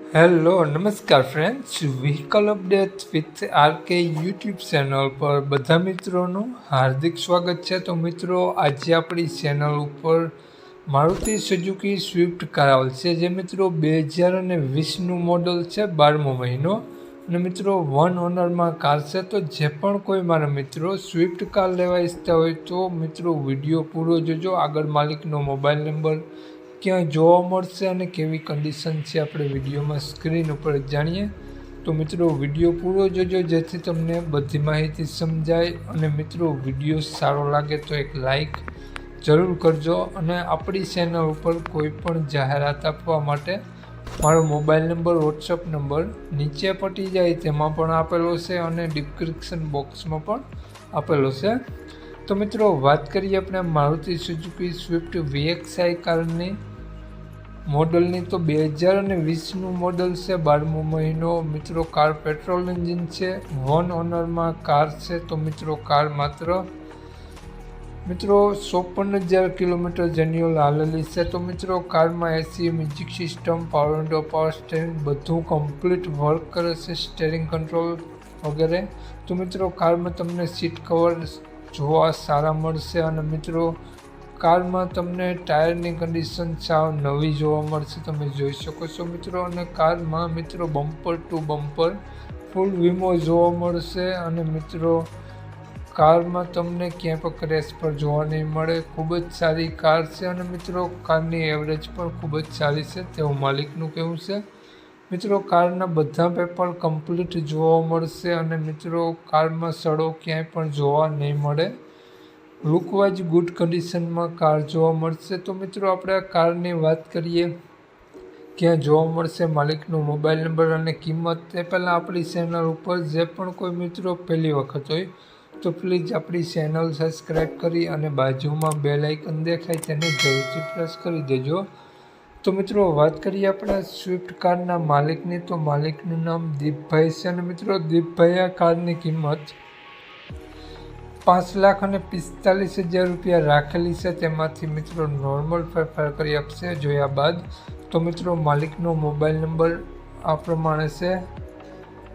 Hello નમસ્કાર friends vehicle update with RK YouTube channel પર બધા મિત્રોનું હાર્દિક સ્વાગત છે. તો મિત્રો, આજે આપણી ચેનલ ઉપર મારુતિ સુઝુકી સ્વિફ્ટ કાર છે જે મિત્રો બે હજાર અને વીસનું મોડલ છે, બારમો મહિનો. અને મિત્રો વન ઓનરમાં કાર છે. તો જે પણ કોઈ મારા મિત્રો સ્વિફ્ટ કાર લેવા ઈચ્છતા હોય તો મિત્રો વીડિયો પૂરો જોજો. આગળ માલિકનો મોબાઈલ નંબર ક્યાં જોવા મળશે અને કેવી કન્ડિશન છે આપણે વિડીયોમાં સ્ક્રીન ઉપર જાણીએ, તો મિત્રો વીડિયો પૂરો જોજો, જેથી તમને બધી માહિતી સમજાય અને મિત્રો વીડિયો સારો લાગે તો એક લાઈક જરૂર કરજો અને આપણી ચેનલ ઉપર કોઈ પણ જાહેરાત આપવા માટે મારો મોબાઈલ નંબર વોટ્સઅપ નંબર નીચે પટી જાય, તેમાં પણ આપેલો છે અને ડિસ્ક્રિપ્શન બોક્સમાં પણ આપેલો છે. તો મિત્રો, વાત કરીએ આપણે મારુતિ સુઝુકી સ્વિફ્ટ વીએક્સઆઈ કારની. મોડલની તો બે હજાર અને વીસનું મોડલ છે, બારમો મહિનો. મિત્રો, કાર પેટ્રોલ એન્જિન છે, વન ઓનરમાં કાર છે, તો મિત્રો, કાર માત્ર મિત્રો ચોપન હજાર કિલોમીટર જેન્યુઅલ હાલેલી છે. તો મિત્રો, કારમાં AC, music system power window power steering બધું કમ્પ્લીટ વર્ક કરે છે સ્ટેરિંગ કંટ્રોલ વગેરે. તો મિત્રો, કારમાં તમને સીટ કવર જોવા સારા મળશે અને મિત્રો, કારમાં તમને ટાયરની કન્ડિશન સાવ નવી જોવા મળશે. તમે જોઈ શકો છો મિત્રો, અને કારમાં મિત્રો બમ્પર ટુ બમ્પર ફૂલ વીમો જોવા મળશે. અને મિત્રો, કારમાં તમને ક્યાંય પણ ક્રેશ પર જોવા નહીં મળે. ખૂબ જ સારી કાર છે અને મિત્રો, કારની એવરેજ પણ ખૂબ જ સારી છે. તેવું માલિકનું કહેવું છે. મિત્રો, કારના બધા પેપર કમ્પ્લીટ જોવા મળશે અને મિત્રો, કારમાં સડો ક્યાંય પણ જોવા નહીં મળે. લુકવાઇઝ ગુડ કન્ડિશનમાં કાર જોવા મળશે. તો મિત્રો, આપણે આ કારની વાત કરીએ. ક્યાં જોવા મળશે, માલિકનો મોબાઈલ નંબર અને કિંમત. તે પહેલાં આપણી ચેનલ ઉપર જે પણ કોઈ મિત્રો પહેલી વખત હોય, તો પ્લીઝ આપણી ચેનલ સબસ્ક્રાઈબ કરી અને બાજુમાં બે લાઇકન દેખાય, તેને જરૂરથી પ્રેસ કરી દેજો. તો મિત્રો વાત કરીએ આપણે સ્વિફ્ટ કારના માલિકની. તો માલિકનું નામ દીપભાઈ છે અને મિત્રો દીપભાઈ આ કારની કિંમત પાંચ લાખ અને પિસ્તાલીસ હજાર રૂપિયા રાખેલી છે. તેમાંથી મિત્રો નોર્મલ ફેરફાર કરી આપશે જોયા બાદ. તો મિત્રો માલિકનો મોબાઈલ નંબર આ પ્રમાણે છે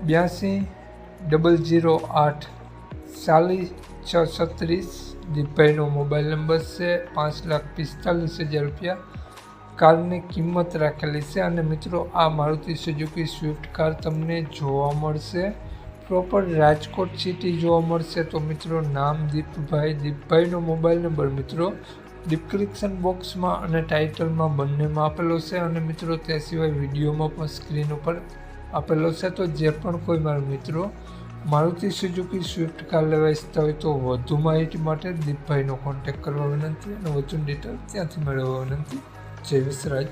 બ્યાસી ડબલ જીરો આઠ ચાલીસ છ છત્રીસ દીપભાઈનો મોબાઈલ નંબર છે પાંચ લાખ પિસ્તાલીસ હજાર રૂપિયા. કારની કિંમત રાખેલી છે અને મિત્રો, આ મારુતિ સુઝુકી સ્વિફ્ટ કાર તમને જોવા મળશે. પ્રોપર રાજકોટ સિટી જોવા મળશે. તો મિત્રો, નામ દીપભાઈ. દીપભાઈનો મોબાઈલ નંબર મિત્રો ડિસ્ક્રિપ્શન બોક્સમાં અને ટાઇટલમાં બંનેમાં આપેલો છે. અને મિત્રો, તે સિવાય વિડીયોમાં પણ સ્ક્રીન ઉપર આપેલો છે. તો જે પણ કોઈ મારા મિત્રો મારુતિ સુઝુકી સ્વિફ્ટ કાર લેવા ઇચ્છતા હોય તો વધુ માહિતી માટે દીપભાઈનો કોન્ટેક્ટ કરવા વિનંતી. અને વધુ ડિટેલ ત્યાંથી મેળવવા વિનંતી. જય વિસરાજ